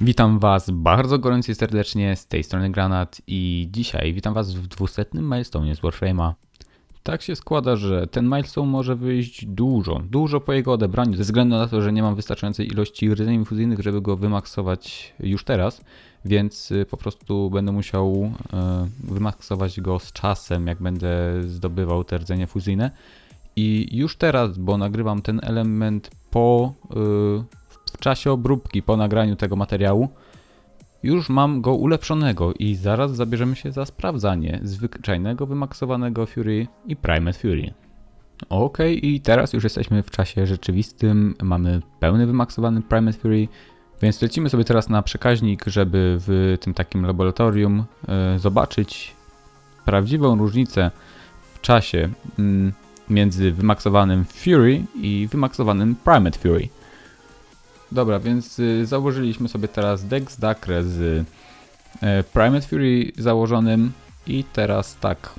Witam Was bardzo gorąco i serdecznie z tej strony Granat i dzisiaj witam Was w 200 milestone z Warframe'a. Tak się składa, że ten milestone może wyjść dużo, dużo po jego odebraniu, ze względu na to, że nie mam wystarczającej ilości rdzeni fuzyjnych, żeby go wymaksować już teraz, więc y, po prostu będę musiał y, wymaksować go z czasem, jak będę zdobywał te rdzenie fuzyjne. I już teraz, bo nagrywam ten element po y, w czasie obróbki, po nagraniu tego materiału, już mam go ulepszonego i zaraz zabierzemy się za sprawdzanie zwyczajnego wymaksowanego Fury i Primed Fury. Ok, i teraz już jesteśmy w czasie rzeczywistym, mamy pełny wymaksowany Primed Fury, więc lecimy sobie teraz na przekaźnik, żeby w tym takim laboratorium e, zobaczyć prawdziwą różnicę w czasie mm, między wymaksowanym Fury i wymaksowanym Primed Fury. Dobra, więc y, założyliśmy sobie teraz Dex Dacre z y, Primate Fury założonym i teraz tak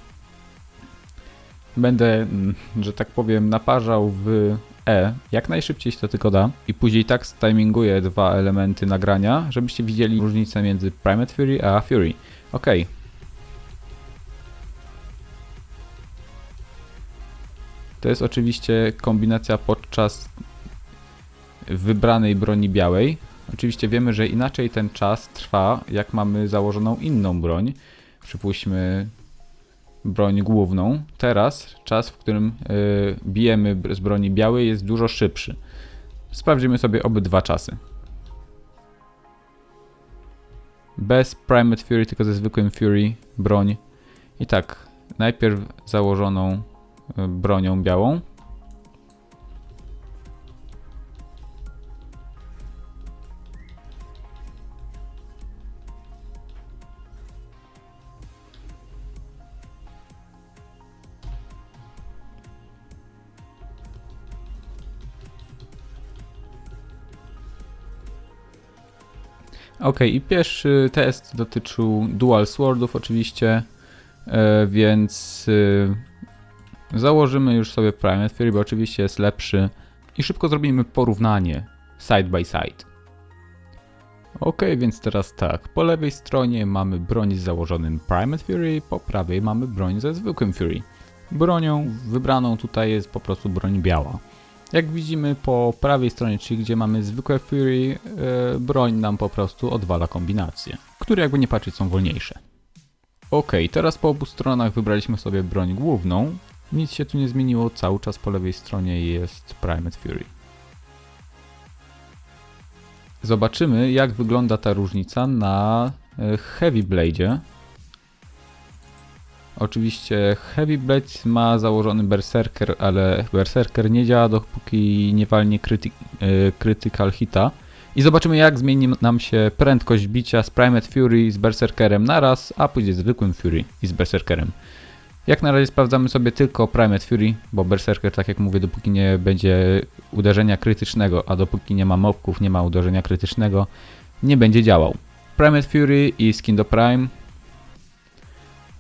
będę, mm, że tak powiem, naparzał w E jak najszybciej się to tylko da i później tak stiminguję dwa elementy nagrania, żebyście widzieli różnicę między Primate Fury a Fury. Ok. To jest oczywiście kombinacja podczas wybranej broni białej. Oczywiście wiemy, że inaczej ten czas trwa, jak mamy założoną inną broń. Przypuśćmy broń główną. Teraz czas, w którym y, bijemy z broni białej jest dużo szybszy. Sprawdzimy sobie obydwa czasy. Bez Primate Fury, tylko ze zwykłym Fury broń. I tak, najpierw założoną y, bronią białą. Ok, i pierwszy test dotyczył dual swordów oczywiście, e, więc e, założymy już sobie Primate Fury, bo oczywiście jest lepszy i szybko zrobimy porównanie side by side. Ok, więc teraz tak, po lewej stronie mamy broń z założonym Primate Fury, po prawej mamy broń ze zwykłym Fury. Bronią wybraną tutaj jest po prostu broń biała. Jak widzimy po prawej stronie, czyli gdzie mamy zwykłe Fury, e, broń nam po prostu odwala kombinacje, które jakby nie patrzeć są wolniejsze. Ok, teraz po obu stronach wybraliśmy sobie broń główną. Nic się tu nie zmieniło, cały czas po lewej stronie jest Primate Fury. Zobaczymy jak wygląda ta różnica na e, Heavy Blade. Oczywiście Heavy Blade ma założony Berserker, ale Berserker nie działa dopóki nie walnie kryty, yy, Critical Hita. I zobaczymy jak zmieni nam się prędkość bicia z Primate Fury z Berserkerem naraz, a później z zwykłym Fury i z Berserkerem. Jak na razie sprawdzamy sobie tylko Primate Fury, bo Berserker, tak jak mówię, dopóki nie będzie uderzenia krytycznego, a dopóki nie ma mobków, nie ma uderzenia krytycznego, nie będzie działał. Primate Fury i Skin do Prime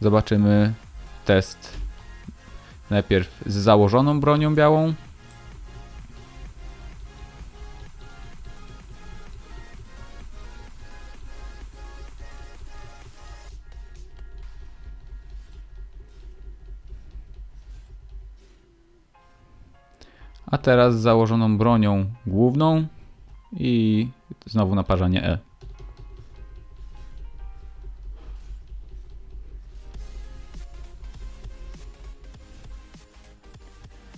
Zobaczymy test najpierw z założoną bronią białą. A teraz z założoną bronią główną i znowu naparzanie E.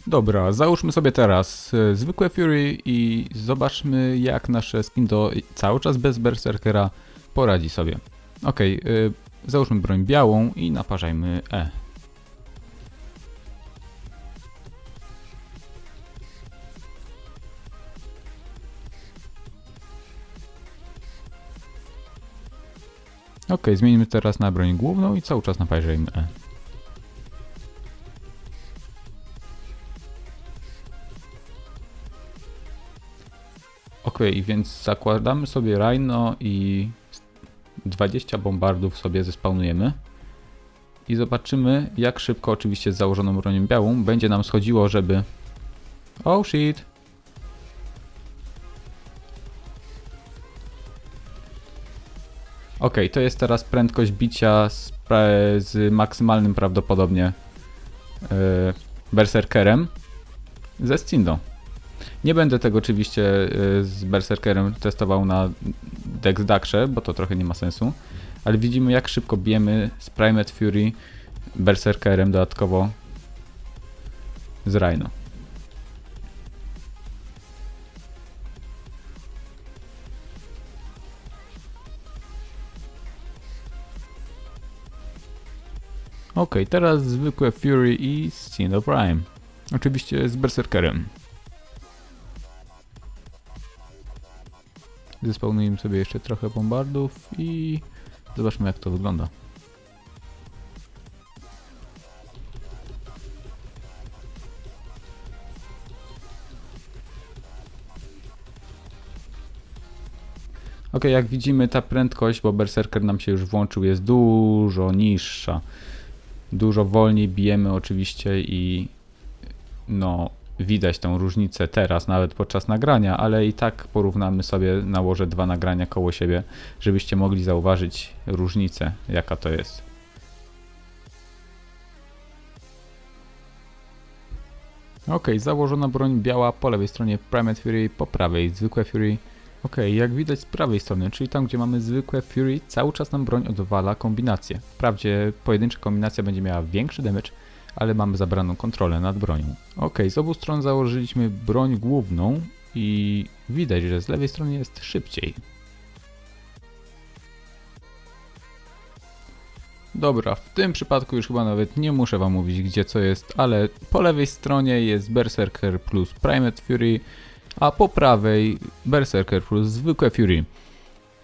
Dobra, załóżmy sobie teraz e, zwykłe Fury i zobaczmy jak nasze skin do cały czas bez Berserkera poradzi sobie. Ok, e, załóżmy broń białą i naparzajmy E. Ok, zmienimy teraz na broń główną i cały czas naparzajmy E. Ok, więc zakładamy sobie Rhino i 20 bombardów sobie zespawnujemy. I zobaczymy, jak szybko, oczywiście z założoną bronią białą, będzie nam schodziło, żeby... Oh shit! Ok, to jest teraz prędkość bicia z, z maksymalnym prawdopodobnie yy, berserkerem ze Stindą. Nie będę tego oczywiście yy, z berserkerem testował na Dex Dakrze, bo to trochę nie ma sensu, ale widzimy jak szybko bijemy z Primate Fury berserkerem dodatkowo z Rhino. Ok, teraz zwykłe Fury i Cinder Prime. Oczywiście z Berserkerem. Zespełnujemy sobie jeszcze trochę bombardów i zobaczmy jak to wygląda. Ok, jak widzimy ta prędkość, bo Berserker nam się już włączył, jest dużo niższa. Dużo wolniej bijemy oczywiście i no widać tą różnicę teraz, nawet podczas nagrania, ale i tak porównamy sobie, nałożę dwa nagrania koło siebie, żebyście mogli zauważyć różnicę, jaka to jest. Ok, założona broń biała po lewej stronie Primate Fury, po prawej zwykłe Fury. Ok, jak widać z prawej strony, czyli tam gdzie mamy zwykłe Fury, cały czas nam broń odwala kombinację. Wprawdzie pojedyncza kombinacja będzie miała większy damage, ale mamy zabraną kontrolę nad bronią. Ok, z obu stron założyliśmy broń główną i widać, że z lewej strony jest szybciej. Dobra, w tym przypadku już chyba nawet nie muszę wam mówić gdzie co jest, ale po lewej stronie jest Berserker plus Primate Fury, a po prawej Berserker plus zwykłe Fury.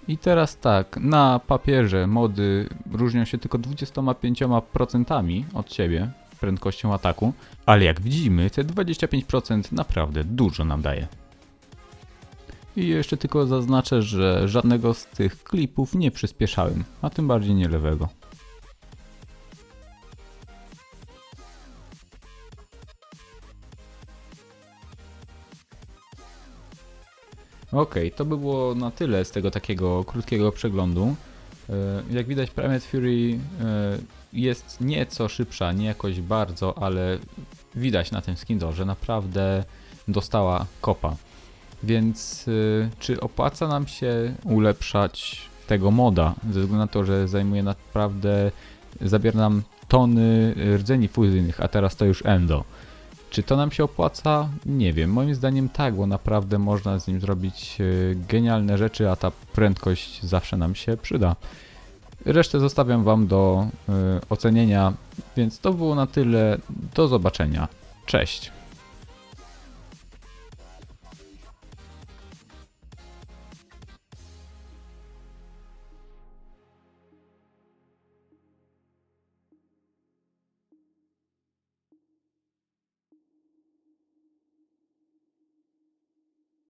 I teraz tak, na papierze mody różnią się tylko 25% od siebie prędkością ataku, ale jak widzimy, te 25% naprawdę dużo nam daje. I jeszcze tylko zaznaczę, że żadnego z tych klipów nie przyspieszałem, a tym bardziej nie lewego. Okej, to by było na tyle z tego takiego krótkiego przeglądu. E, Jak widać, Primate Fury e, jest nieco szybsza, nie jakoś bardzo, ale widać na tym skin że naprawdę dostała kopa. Więc y, czy opłaca nam się ulepszać tego moda, ze względu na to, że zajmuje naprawdę, zabiera nam tony rdzeni fuzyjnych, a teraz to już endo. Czy to nam się opłaca? Nie wiem. Moim zdaniem tak, bo naprawdę można z nim zrobić y, genialne rzeczy, a ta prędkość zawsze nam się przyda. Resztę zostawiam Wam do y, ocenienia, więc to było na tyle. Do zobaczenia. Cześć.